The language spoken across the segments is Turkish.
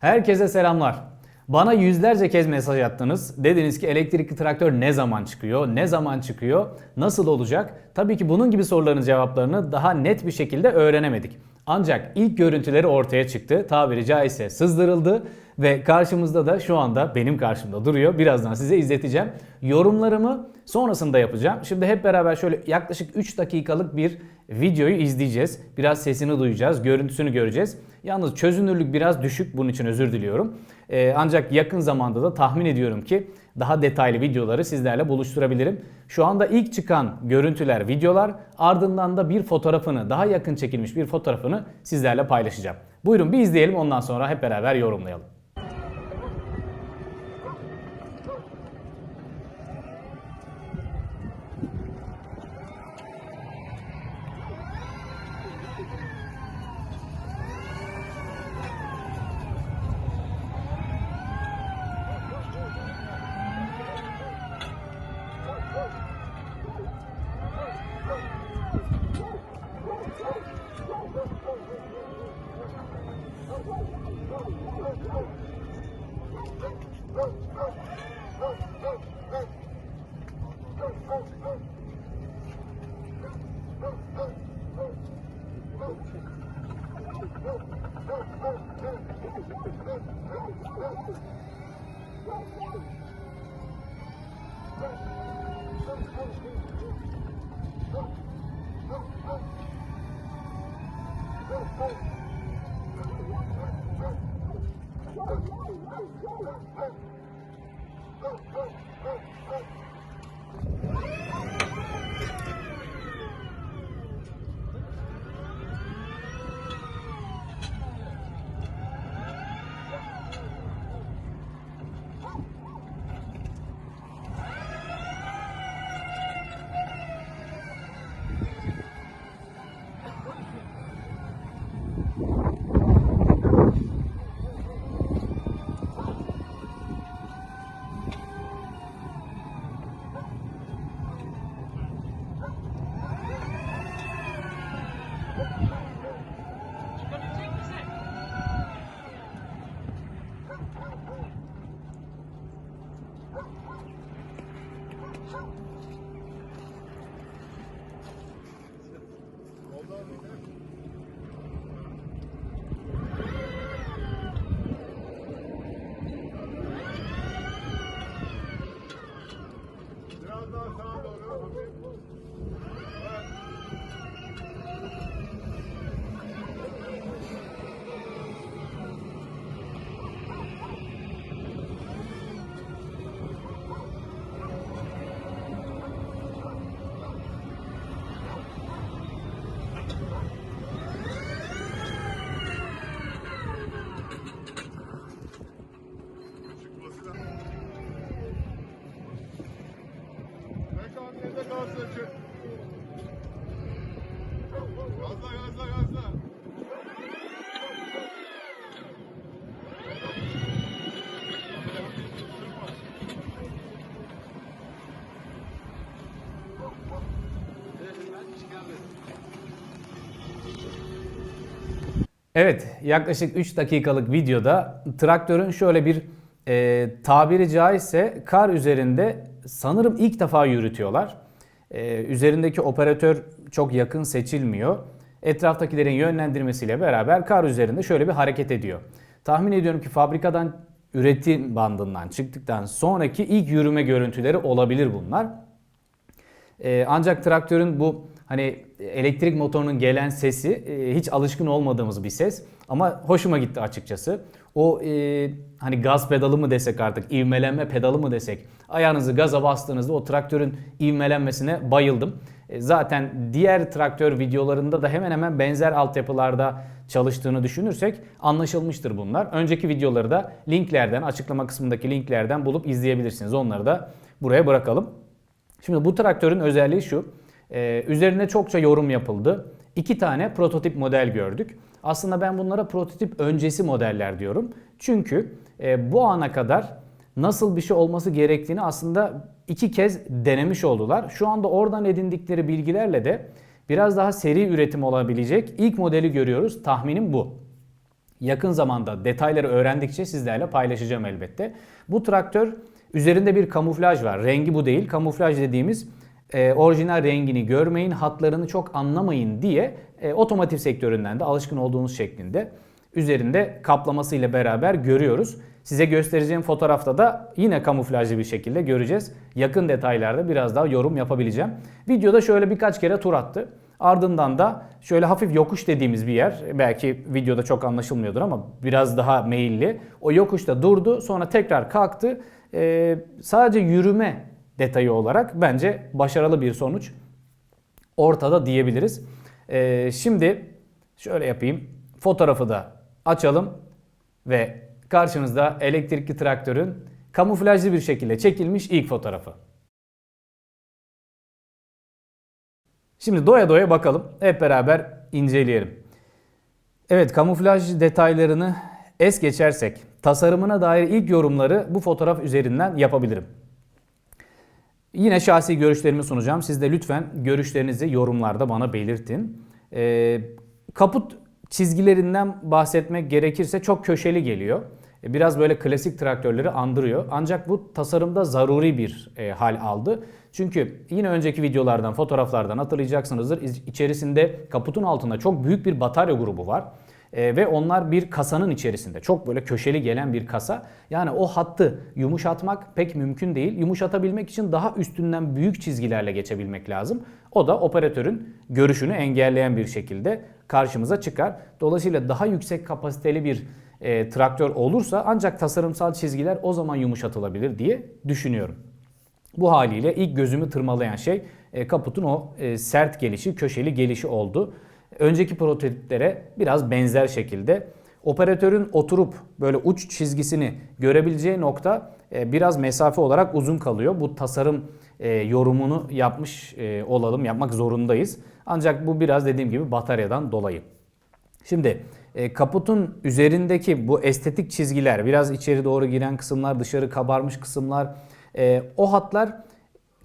Herkese selamlar. Bana yüzlerce kez mesaj attınız. Dediniz ki elektrikli traktör ne zaman çıkıyor? Ne zaman çıkıyor? Nasıl olacak? Tabii ki bunun gibi soruların cevaplarını daha net bir şekilde öğrenemedik. Ancak ilk görüntüleri ortaya çıktı. Tabiri caizse sızdırıldı ve karşımızda da şu anda benim karşımda duruyor. Birazdan size izleteceğim. Yorumlarımı sonrasında yapacağım. Şimdi hep beraber şöyle yaklaşık 3 dakikalık bir videoyu izleyeceğiz. Biraz sesini duyacağız, görüntüsünü göreceğiz. Yalnız çözünürlük biraz düşük bunun için özür diliyorum. Ee, ancak yakın zamanda da tahmin ediyorum ki daha detaylı videoları sizlerle buluşturabilirim. Şu anda ilk çıkan görüntüler, videolar ardından da bir fotoğrafını, daha yakın çekilmiş bir fotoğrafını sizlerle paylaşacağım. Buyurun bir izleyelim ondan sonra hep beraber yorumlayalım. Hey! Biraz Evet, yaklaşık 3 dakikalık videoda traktörün şöyle bir e, tabiri caizse kar üzerinde sanırım ilk defa yürütüyorlar. E, üzerindeki operatör çok yakın seçilmiyor. Etraftakilerin yönlendirmesiyle beraber kar üzerinde şöyle bir hareket ediyor. Tahmin ediyorum ki fabrikadan üretim bandından çıktıktan sonraki ilk yürüme görüntüleri olabilir bunlar. Ee, ancak traktörün bu hani elektrik motorunun gelen sesi e, hiç alışkın olmadığımız bir ses ama hoşuma gitti açıkçası. O e, hani gaz pedalı mı desek artık ivmelenme pedalı mı desek ayağınızı gaza bastığınızda o traktörün ivmelenmesine bayıldım. E, zaten diğer traktör videolarında da hemen hemen benzer altyapılarda çalıştığını düşünürsek anlaşılmıştır bunlar. Önceki videoları da linklerden açıklama kısmındaki linklerden bulup izleyebilirsiniz. Onları da buraya bırakalım. Şimdi bu traktörün özelliği şu. Ee, üzerine çokça yorum yapıldı. İki tane prototip model gördük. Aslında ben bunlara prototip öncesi modeller diyorum. Çünkü e, bu ana kadar nasıl bir şey olması gerektiğini aslında iki kez denemiş oldular. Şu anda oradan edindikleri bilgilerle de biraz daha seri üretim olabilecek ilk modeli görüyoruz. Tahminim bu. Yakın zamanda detayları öğrendikçe sizlerle paylaşacağım elbette. Bu traktör üzerinde bir kamuflaj var. Rengi bu değil. Kamuflaj dediğimiz e, orijinal rengini görmeyin, hatlarını çok anlamayın diye e, otomotiv sektöründen de alışkın olduğunuz şeklinde üzerinde kaplamasıyla beraber görüyoruz. Size göstereceğim fotoğrafta da yine kamuflajlı bir şekilde göreceğiz. Yakın detaylarda biraz daha yorum yapabileceğim. Videoda şöyle birkaç kere tur attı. Ardından da şöyle hafif yokuş dediğimiz bir yer. Belki videoda çok anlaşılmıyordur ama biraz daha meyilli. O yokuşta durdu sonra tekrar kalktı. Ee, sadece yürüme detayı olarak bence başarılı bir sonuç ortada diyebiliriz. Ee, şimdi şöyle yapayım. Fotoğrafı da açalım ve karşınızda elektrikli traktörün kamuflajlı bir şekilde çekilmiş ilk fotoğrafı. Şimdi doya doya bakalım. Hep beraber inceleyelim. Evet kamuflaj detaylarını es geçersek tasarımına dair ilk yorumları bu fotoğraf üzerinden yapabilirim. Yine şahsi görüşlerimi sunacağım. Siz de lütfen görüşlerinizi yorumlarda bana belirtin. Ee, kaput çizgilerinden bahsetmek gerekirse çok köşeli geliyor. E, Biraz böyle klasik traktörleri andırıyor. Ancak bu tasarımda zaruri bir e, hal aldı. Çünkü yine önceki videolardan, fotoğraflardan hatırlayacaksınızdır. İç- İçerisinde kaputun altında çok büyük bir batarya grubu var. E, ve onlar bir kasanın içerisinde. Çok böyle köşeli gelen bir kasa. Yani o hattı yumuşatmak pek mümkün değil. Yumuşatabilmek için daha üstünden büyük çizgilerle geçebilmek lazım. O da operatörün görüşünü engelleyen bir şekilde karşımıza çıkar. Dolayısıyla daha yüksek kapasiteli bir e, traktör olursa ancak tasarımsal çizgiler o zaman yumuşatılabilir diye düşünüyorum. Bu haliyle ilk gözümü tırmalayan şey e, kaputun o e, sert gelişi, köşeli gelişi oldu. Önceki prototiplere biraz benzer şekilde operatörün oturup böyle uç çizgisini görebileceği nokta e, biraz mesafe olarak uzun kalıyor. Bu tasarım e, yorumunu yapmış e, olalım, yapmak zorundayız. Ancak bu biraz dediğim gibi bataryadan dolayı. Şimdi kaputun üzerindeki bu estetik çizgiler, biraz içeri doğru giren kısımlar, dışarı kabarmış kısımlar, o hatlar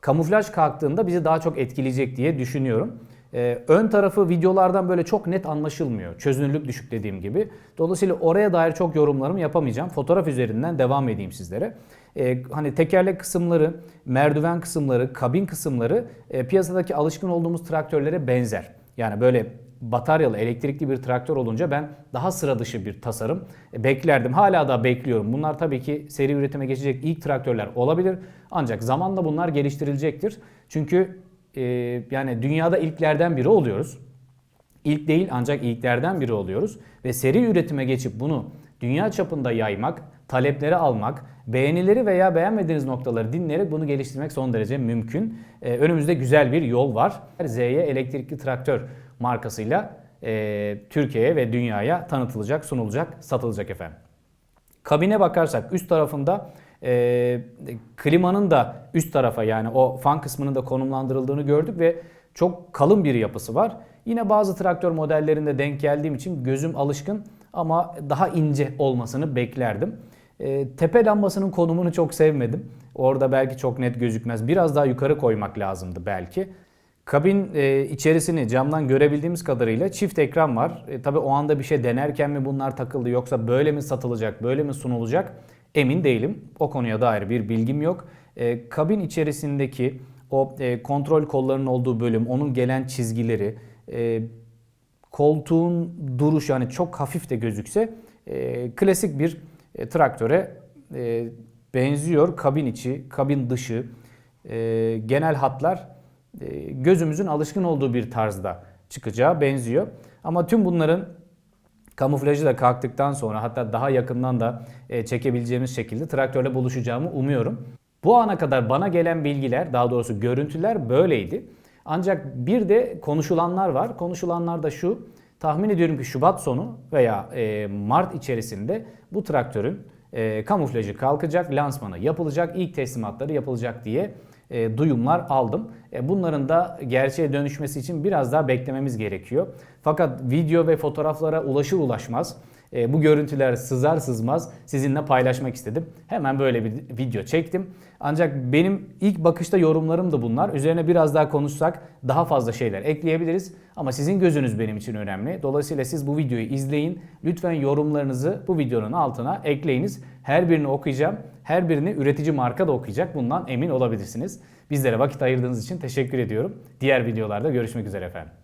kamuflaj kalktığında bizi daha çok etkileyecek diye düşünüyorum. E, ön tarafı videolardan böyle çok net anlaşılmıyor. Çözünürlük düşük dediğim gibi. Dolayısıyla oraya dair çok yorumlarımı yapamayacağım. Fotoğraf üzerinden devam edeyim sizlere. E, hani tekerlek kısımları, merdiven kısımları, kabin kısımları e, piyasadaki alışkın olduğumuz traktörlere benzer. Yani böyle bataryalı elektrikli bir traktör olunca ben daha sıra dışı bir tasarım e, beklerdim. Hala da bekliyorum. Bunlar tabii ki seri üretime geçecek ilk traktörler olabilir. Ancak zamanla bunlar geliştirilecektir. Çünkü e, yani dünyada ilklerden biri oluyoruz. İlk değil ancak ilklerden biri oluyoruz. Ve seri üretime geçip bunu dünya çapında yaymak, talepleri almak, beğenileri veya beğenmediğiniz noktaları dinleyerek bunu geliştirmek son derece mümkün. Ee, önümüzde güzel bir yol var. Z'ye elektrikli traktör markasıyla e, Türkiye'ye ve dünyaya tanıtılacak, sunulacak, satılacak efendim. Kabine bakarsak üst tarafında e, klimanın da üst tarafa yani o fan kısmının da konumlandırıldığını gördük ve çok kalın bir yapısı var. Yine bazı traktör modellerinde denk geldiğim için gözüm alışkın ama daha ince olmasını beklerdim. E, tepe lambasının konumunu çok sevmedim. Orada belki çok net gözükmez. Biraz daha yukarı koymak lazımdı belki. Kabin e, içerisini camdan görebildiğimiz kadarıyla çift ekran var. E, Tabi o anda bir şey denerken mi bunlar takıldı yoksa böyle mi satılacak, böyle mi sunulacak emin değilim. O konuya dair bir bilgim yok. E, kabin içerisindeki o e, kontrol kollarının olduğu bölüm, onun gelen çizgileri, e, koltuğun duruşu yani çok hafif de gözükse e, klasik bir e, traktöre e, benziyor. Kabin içi, kabin dışı, e, genel hatlar e, gözümüzün alışkın olduğu bir tarzda çıkacağı benziyor. Ama tüm bunların kamuflajı da kalktıktan sonra hatta daha yakından da e, çekebileceğimiz şekilde traktörle buluşacağımı umuyorum. Bu ana kadar bana gelen bilgiler, daha doğrusu görüntüler böyleydi. Ancak bir de konuşulanlar var. Konuşulanlar da şu. Tahmin ediyorum ki Şubat sonu veya e, Mart içerisinde bu traktörün e, kamuflajı kalkacak, lansmanı yapılacak, ilk teslimatları yapılacak diye e, duyumlar aldım. E, bunların da gerçeğe dönüşmesi için biraz daha beklememiz gerekiyor. Fakat video ve fotoğraflara ulaşır ulaşmaz E, bu görüntüler sızar sızmaz sizinle paylaşmak istedim. Hemen böyle bir video çektim. Ancak benim ilk bakışta yorumlarım da bunlar. Üzerine biraz daha konuşsak daha fazla şeyler ekleyebiliriz. Ama sizin gözünüz benim için önemli. Dolayısıyla siz bu videoyu izleyin. Lütfen yorumlarınızı bu videonun altına ekleyiniz. Her birini okuyacağım. Her birini üretici marka da okuyacak. Bundan emin olabilirsiniz. Bizlere vakit ayırdığınız için teşekkür ediyorum. Diğer videolarda görüşmek üzere efendim.